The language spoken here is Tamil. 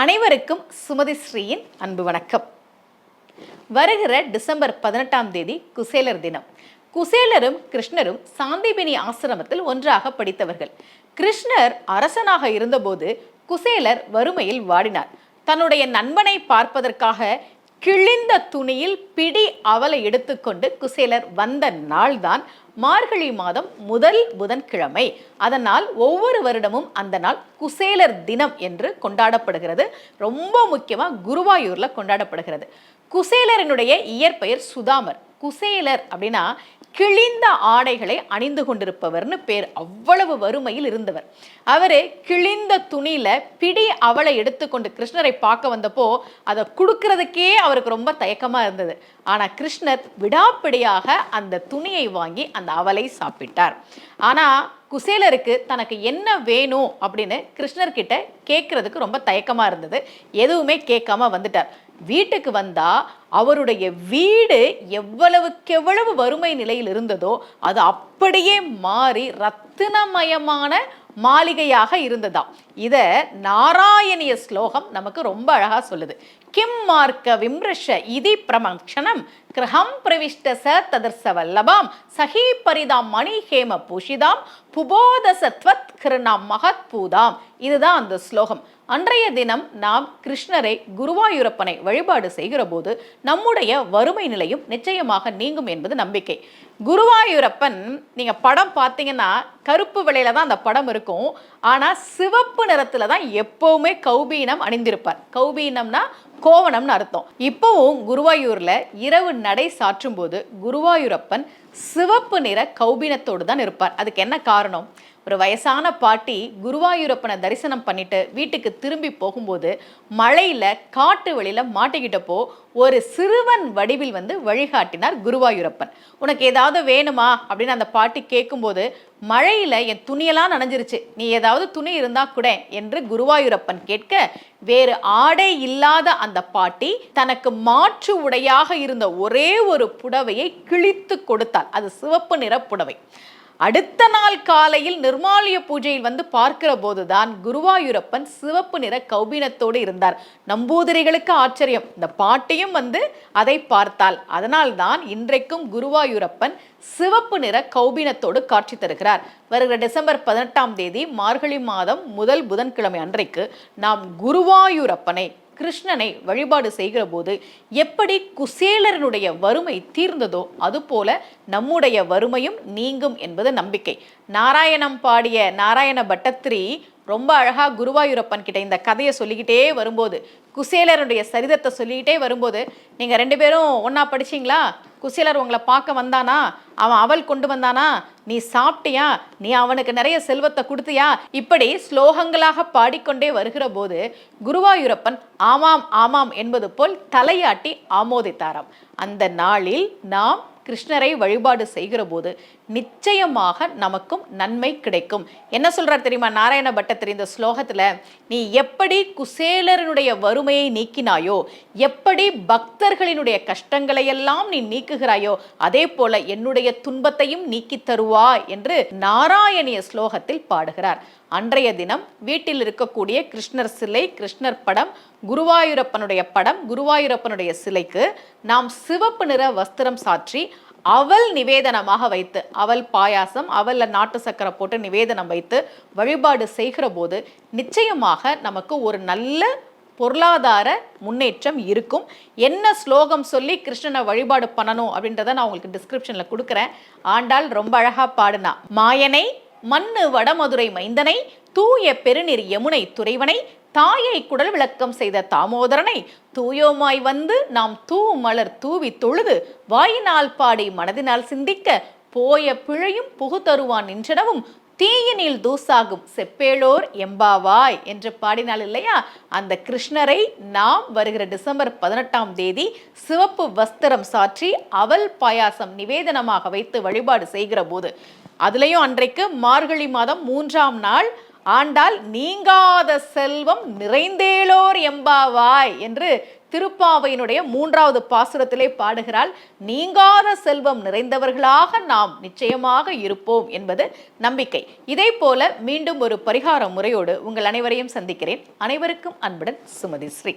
அனைவருக்கும் சுமதி ஸ்ரீயின் அன்பு வணக்கம். வருகிற டிசம்பர் பதினெட்டாம் தேதி குசேலர் தினம். குசேலரும் கிருஷ்ணரும் சாந்திபினி ஆசிரமத்தில் ஒன்றாக படித்தவர்கள். கிருஷ்ணர் அரசனாக இருந்தபோது குசேலர் வறுமையில் வாடினார். தன்னுடைய நண்பனை பார்ப்பதற்காக கிழிந்த துணியில் பிடி அவலை எடுத்துக்கொண்டு குசேலர் வந்த நாள்தான் மார்கழி மாதம் முதல் புதன்கிழமை. அதனால் ஒவ்வொரு வருடமும் அந்த நாள் குசேலர் தினம் என்று கொண்டாடப்படுகிறது. ரொம்ப முக்கியமாக குருவாயூரில் கொண்டாடப்படுகிறது. குசேலரினுடைய இயற்பெயர் சுதாமர். குசேலர் அப்படின்னா கிழிந்த ஆடைகளை அணிந்து கொண்டிருப்பவர்னு பேர் அவ்வளவு வறுமையில் இருந்தவர். அவரு கிழிந்த துணியில பிடி அவளை எடுத்துக்கொண்டு கிருஷ்ணரை பார்க்க வந்தப்போ அதை கொடுக்கறதுக்கே அவருக்கு ரொம்ப தயக்கமா இருந்தது. ஆனா கிருஷ்ணர் விடாப்பிடியாக அந்த துணியை வாங்கி அந்த அவலை சாப்பிட்டார். ஆனா குசேலருக்கு தனக்கு என்ன வேணும் அப்படின்னு கிருஷ்ணர்கிட்ட கேட்கறதுக்கு ரொம்ப தயக்கமாக இருந்தது. எதுவுமே கேட்காம வந்துட்டார். வீட்டுக்கு வந்தால் அவருடைய வீடு எவ்வளவுக்கெவ்வளவு வறுமை நிலையில் இருந்ததோ அது அப்படியே மாறி ரத்தினமயமான மாளிகையாக இருந்ததாம். இத நாராயணிய ஸ்லோகம் நமக்கு ரொம்ப அழகா சொல்லுது. கிம் மார்க்க விம்ருஷ இதி பிரமக்ஷணம் கிரகம் பிரவிஷ்ட ச ததர்ச வல்லபாம் சகி பரிதாம் மணி ஹேம பூஷிதாம் புபோதசத்வத் கிருணாம் மகத் பூதாம் இதுதான் அந்த ஸ்லோகம். அன்றைய தினம் நாம் கிருஷ்ணரை குருவாயூரப்பனை வழிபாடு செய்கிற போது நம்முடைய வறுமை நிலையும் நிச்சயமாக நீங்கும் என்பது நம்பிக்கை. குருவாயூரப்பன் நீங்கள் படம் பார்த்தீங்கன்னா கருப்பு விலையில தான் அந்த படம் இருக்கும். ஆனால் சிவப்பு நிறத்தில் தான் எப்போவுமே கௌபீனம் அணிந்திருப்பார். கௌபீனம்னா கோவணம்னு அர்த்தம். இப்போவும் குருவாயூரில் இரவு நடை சாற்றும் போது குருவாயூரப்பன் சிவப்பு நிற கௌபினத்தோடு தான் இருப்பார். அதுக்கு என்ன காரணம்? ஒரு வயசான பாட்டி குருவாயூரப்பனை தரிசனம் பண்ணிட்டு வீட்டுக்கு திரும்பி போகும்போது மழையில் காட்டு வழியில் மாட்டிக்கிட்டப்போ ஒரு சிறுவன் வடிவில் வந்து வழிகாட்டினார் குருவாயூரப்பன். உனக்கு ஏதாவது வேணுமா? அப்படின்னு அந்த பாட்டி கேட்கும்போது மழையில் என் துணியெல்லாம் நனைஞ்சிருச்சு. நீ ஏதாவது துணி இருந்தா கூட என்று குருவாயூரப்பன் கேட்க வேறு ஆடை இல்லாத அந்த பாட்டி தனக்கு மாற்று உடையாக இருந்த ஒரே ஒரு புடவையை கிழித்து கொடுத்தாள். அது சிவப்பு நிற புடவை. அடுத்த நாள் காலையில் நிர்மாலய பூஜையில் வந்து பார்க்கிற போதுதான் குருவாயூரப்பன் சிவப்பு நிற கௌபீனத்தோடு இருந்தார். நம்பூதிரிகளுக்கு ஆச்சரியம். இந்த பாட்டியும் வந்து அதை பார்த்தால் அதனால்தான் இன்றைக்கும் குருவாயூரப்பன் சிவப்பு நிற கௌபீனத்தோடு காட்சி தருகிறார். வருகிற டிசம்பர் பதினெட்டாம் தேதி மார்கழி மாதம் முதல் புதன்கிழமை அன்றைக்கு நாம் குருவாயூரப்பனை கிருஷ்ணனை வழிபாடு செய்கிற போது எப்படி குசேலரனுடைய வறுமை தீர்ந்ததோ அதுபோல நம்முடைய வறுமையும் நீங்கும் என்பது நம்பிக்கை. நாராயணம் பாடிய நாராயண பட்டத்திரி ரொம்ப அழகா குருவாயூரப்பன் கிட்ட இந்த கதையை சொல்லிக்கிட்டே வரும்போது குசேலருடைய சரிதத்தை சொல்லிக்கிட்டே வரும்போது நீங்க ரெண்டு பேரும் ஒன்றா படிச்சீங்களா? குசேலர் உங்களை பார்க்க வந்தானா? அவன் அவள் கொண்டு வந்தானா? நீ சாப்பிட்டியா? நீ அவனுக்கு நிறைய செல்வத்தை கொடுத்தியா? இப்படி ஸ்லோகங்களாக பாடிக்கொண்டே வருகிற போது குருவாயூரப்பன் ஆமாம் ஆமாம் என்பது போல் தலையாட்டி ஆமோதித்தாராம். அந்த நாளில் நாம் கிருஷ்ணரை வழிபாடு செய்கிற போது நிச்சயமாக நமக்கும் நன்மை கிடைக்கும். என்ன சொல்றார் தெரியுமா? நாராயண பட்டத்திரி இந்த ஸ்லோகத்தில் நீ எப்படி குசேலரனுடைய வறுமையை நீக்கினாயோ எப்படி பக்தர்களினுடைய கஷ்டங்களை எல்லாம் நீ நீக்குகிறாயோ அதே போல என்னுடைய துன்பத்தையும் நீக்கி தருவா என்று நாராயணிய ஸ்லோகத்தில் பாடுகிறார். அன்றைய தினம் வீட்டில் இருக்கக்கூடிய கிருஷ்ணர் சிலை கிருஷ்ணர் படம் குருவாயூரப்பனுடைய படம் குருவாயூரப்பனுடைய சிலைக்கு நாம் சிவப்பு நிற வஸ்திரம் சாற்றி அவல் நிவேதனமாக வைத்து அவல் பாயாசம் அவல்ல நாட்டு சக்கரை போட்டு நிவேதனம் வைத்து வழிபாடு செய்கிற போது நிச்சயமாக நமக்கு ஒரு நல்ல பொருளாதார முன்னேற்றம் இருக்கும். என்ன ஸ்லோகம் சொல்லி கிருஷ்ணனை வழிபாடு பண்ணணும் அப்படின்றத நான் உங்களுக்கு டிஸ்கிரிப்ஷனில் கொடுக்குறேன். ஆண்டாள் ரொம்ப அழகாக பாடுனா மாயனை மண்ணு வடமதுரை மைந்தனை தூய பெருநீர் யமுனை துறைவனை தாயை குடல் விளக்கம் செய்த தாமோதரனை தூயோமாய் வந்து நாம் தூ மலர் தூவி தொழுது வாயினால் பாடி மனதினால் சிந்திக்க போய பிழையும் புகு தருவான் நின்றனவும் தீயினில் தூசாகும் செப்பேளோர் எம்பாவாய் என்று பாடினாள் இல்லையா? அந்த கிருஷ்ணரை நாம் வருகிற டிசம்பர் பதினெட்டாம் தேதி சிவப்பு வஸ்திரம் சாற்றி அவல் பாயாசம் நிவேதனமாக வைத்து வழிபாடு செய்கிற போது அதுலேயும் அன்றைக்கு மார்கழி மாதம் மூன்றாம் நாள் ஆண்டால் நீங்காத செல்வம் நிறைந்தேலோர் எம்பாவாய் என்று திருப்பாவையினுடைய மூன்றாவது பாசுரத்திலே பாடுகிறாள். நீங்காத செல்வம் நிறைந்தவர்களாக நாம் நிச்சயமாக இருப்போம் என்பது நம்பிக்கை. இதே போல மீண்டும் ஒரு பரிகார முறையோடு உங்கள் அனைவரையும் சந்திக்கிறேன். அனைவருக்கும் அன்புடன் சுமதி ஸ்ரீ.